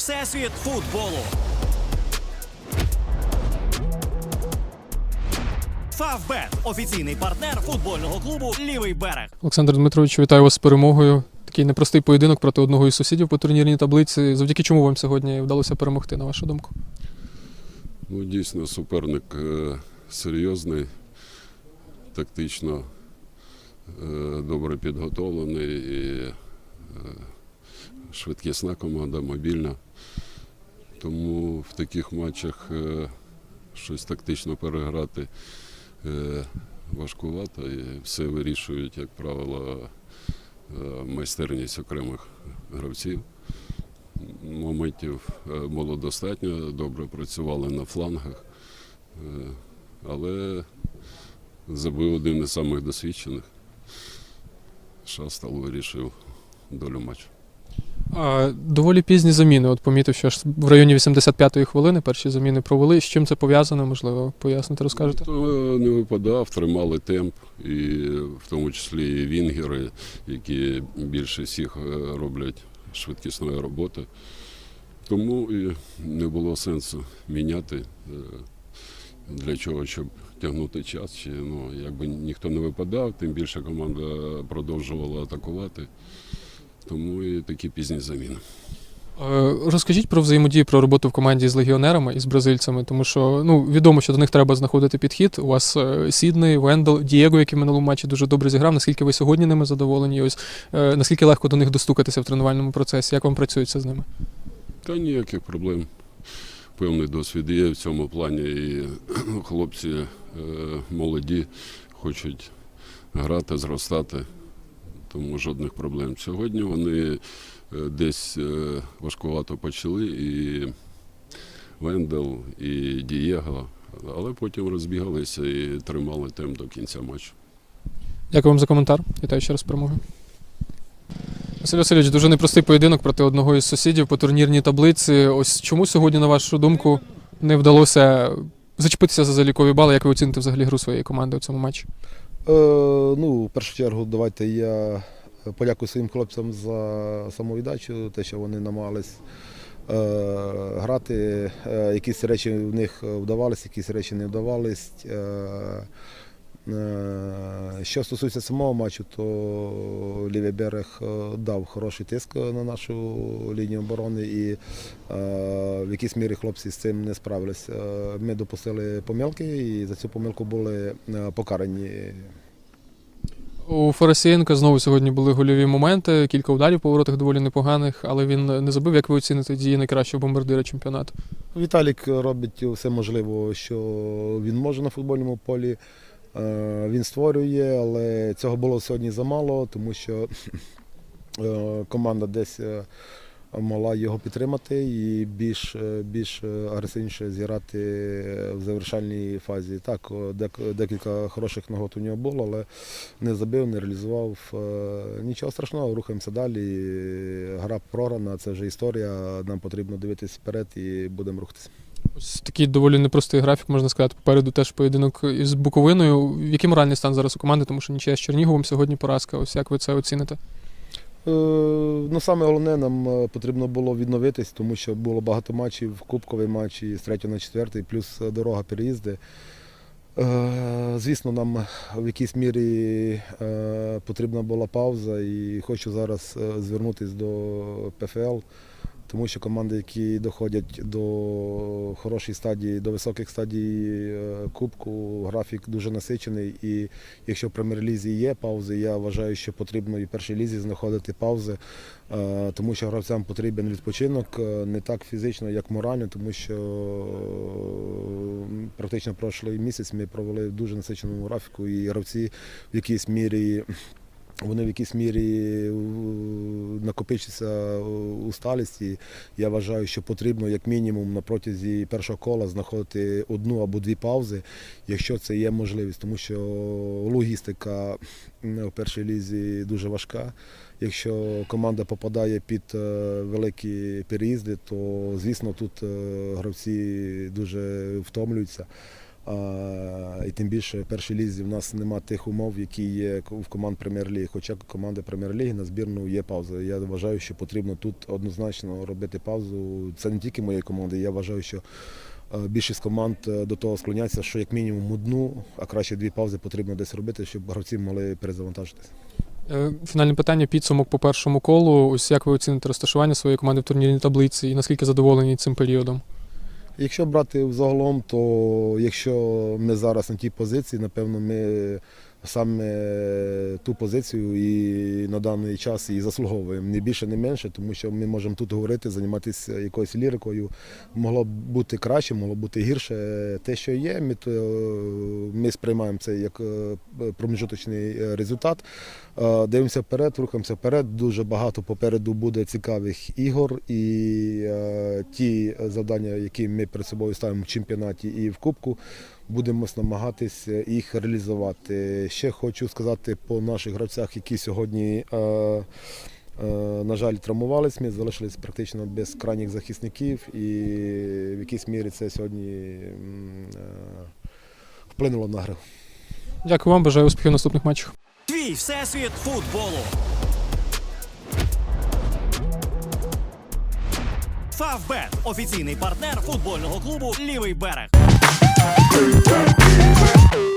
всесвіт футболу. Фавбет офіційний партнер футбольного клубу Лівий берег. Олександр Дмитрович, вітаю вас з перемогою. Такий непростий поєдинок проти одного із сусідів по турнірній таблиці. Завдяки чому вам сьогодні вдалося перемогти, на вашу думку? Ну, дійсно, суперник е, серйозний, тактично е, добре підготовлений і е, швидкісна команда, мобільна. Тому в таких матчах е, щось тактично переграти е, важкувато і все вирішують, як правило, е, майстерність окремих гравців. Моментів було достатньо, добре працювали на флангах, але забив один із самих досвідчених. Шастал вирішив долю матчу. А, доволі пізні заміни. От помітив, що аж в районі 85-ї хвилини перші заміни провели. З чим це пов'язано? Можливо, пояснити, розкажете? Ніхто не випадав, тримали темп, і в тому числі і вінгери, які більше всіх е, роблять швидкісної роботи. Тому і не було сенсу міняти. е, Для чого, щоб тягнути час, чи ну, якби ніхто не випадав, тим більше команда продовжувала атакувати. Тому і такі пізні заміни. Е, Розкажіть про взаємодію про роботу в команді з легіонерами і з бразильцями, тому що ну відомо, що до них треба знаходити підхід. У вас е, Сідней, Вендел, Дієго, який в минулому матчі дуже добре зіграв. Наскільки ви сьогодні ними задоволені? Ось е, наскільки легко до них достукатися в тренувальному процесі? Як вам працюється з ними? Та ніяких проблем. Певний досвід є в цьому плані. І хлопці е, молоді, хочуть грати, зростати, тому жодних проблем. Сьогодні вони е, десь е, важкувато почали, і Вендел, і Дієго, але потім розбігалися і тримали темп до кінця матчу. Дякую вам за коментар. Вітаю ще раз з перемогою. Василь Васильович, дуже непростий поєдинок проти одного із сусідів по турнірній таблиці. Ось чому сьогодні, на вашу думку, не вдалося зачепитися за залікові бали? Як ви оціните взагалі гру своєї команди у цьому матчі? Е, ну, в першу чергу, давайте я подякую своїм хлопцям за самовіддачу, те, що вони намагались е, грати. Е, якісь речі в них вдавались, якісь речі не вдавались. Е, е, що стосується самого матчу, то лівий берег е, дав хороший тиск на нашу лінію оборони і е, в якійсь мірі хлопці з цим не справились. Е, Ми допустили помилки і за цю помилку були е, покарані. У Фарасієнка знову сьогодні були гольові моменти, кілька ударів по воротах доволі непоганих, але він не забив. Як ви оціните дії найкращого бомбардира чемпіонату? Віталік робить все можливе, що він може на футбольному полі. Е, Він створює, але цього було сьогодні замало, тому що е, команда десь е, могла його підтримати і більш, більш агресивніше зіграти в завершальній фазі. Так, декілька хороших нагод у нього було, але не забив, не реалізував. Нічого страшного, рухаємося далі. Гра програна, це вже історія. Нам потрібно дивитися вперед і будемо рухатися. Ось такий доволі непростий графік, можна сказати. Попереду теж поєдинок із Буковиною. Який моральний стан зараз у команди, тому що нічия з Черніговим сьогодні поразка. Ось як ви це оціните? Е, Ну, саме головне, нам е, потрібно було відновитись, тому що було багато матчів, кубковий матч і з 3 на 4, плюс е, дорога переїзди. Звісно, нам в якійсь мірі потрібна була пауза, і хочу зараз звернутися до ПФЛ, тому що команди, які доходять до хорошої стадії, до високих стадій е, кубку, графік дуже насичений. І якщо в прем'єр-лізі є паузи, я вважаю, що потрібно і в першій лізі знаходити паузи, е, тому що гравцям потрібен відпочинок е, не так фізично, як морально, тому що практично прошлий місяць ми провели в дуже насиченому графіку, і гравці в якійсь мірі. Вони в якійсь мірі е, накопичиться усталість, і я вважаю, що потрібно як мінімум на протязі першого кола знаходити одну або дві паузи, якщо це є можливість, тому що логістика в першій лізі дуже важка. Якщо команда попадає під е, великі переїзди, то звісно тут е, гравці дуже втомлюються. І тим більше в першій лізі в нас нема тих умов, які є в команд прем'єр-ліги. Хоча команда прем'єр-ліги на збірну є пауза. Я вважаю, що потрібно тут однозначно робити паузу. Це не тільки моєї команди. Я вважаю, що е, більшість команд е, до того склоняться, що як мінімум одну, а краще дві паузи потрібно десь робити, щоб гравці могли перезавантажитися. Е, Фінальне питання, підсумок по першому колу. Ось як ви оціните розташування своєї команди в турнірній таблиці і наскільки задоволені цим періодом? Якщо брати взагалом, то якщо ми зараз на тій позиції, напевно, ми саме ту позицію і на даний час і заслуговуємо не більше, не менше, тому що ми можемо тут говорити, займатися якоюсь лірикою. Могло б бути краще, могло б бути гірше. Те, що є, ми, то, ми сприймаємо це як е, проміжуточний е, результат. Е, Дивимося вперед, рухаємося вперед. Дуже багато попереду буде цікавих ігор і е, ті завдання, які ми перед собою ставимо в чемпіонаті і в кубку, будемо намагатись їх реалізувати. Ще хочу сказати по наших гравцях, які сьогодні. е, е, На жаль, травмувались, ми залишились практично без крайніх захисників, і в якійсь мірі це сьогодні е, вплинуло на гру. Дякую вам, бажаю успіхів в наступних матчах. Твій всесвіт футболу. Фавбет офіційний партнер футбольного клубу Лівий берег. Thank you.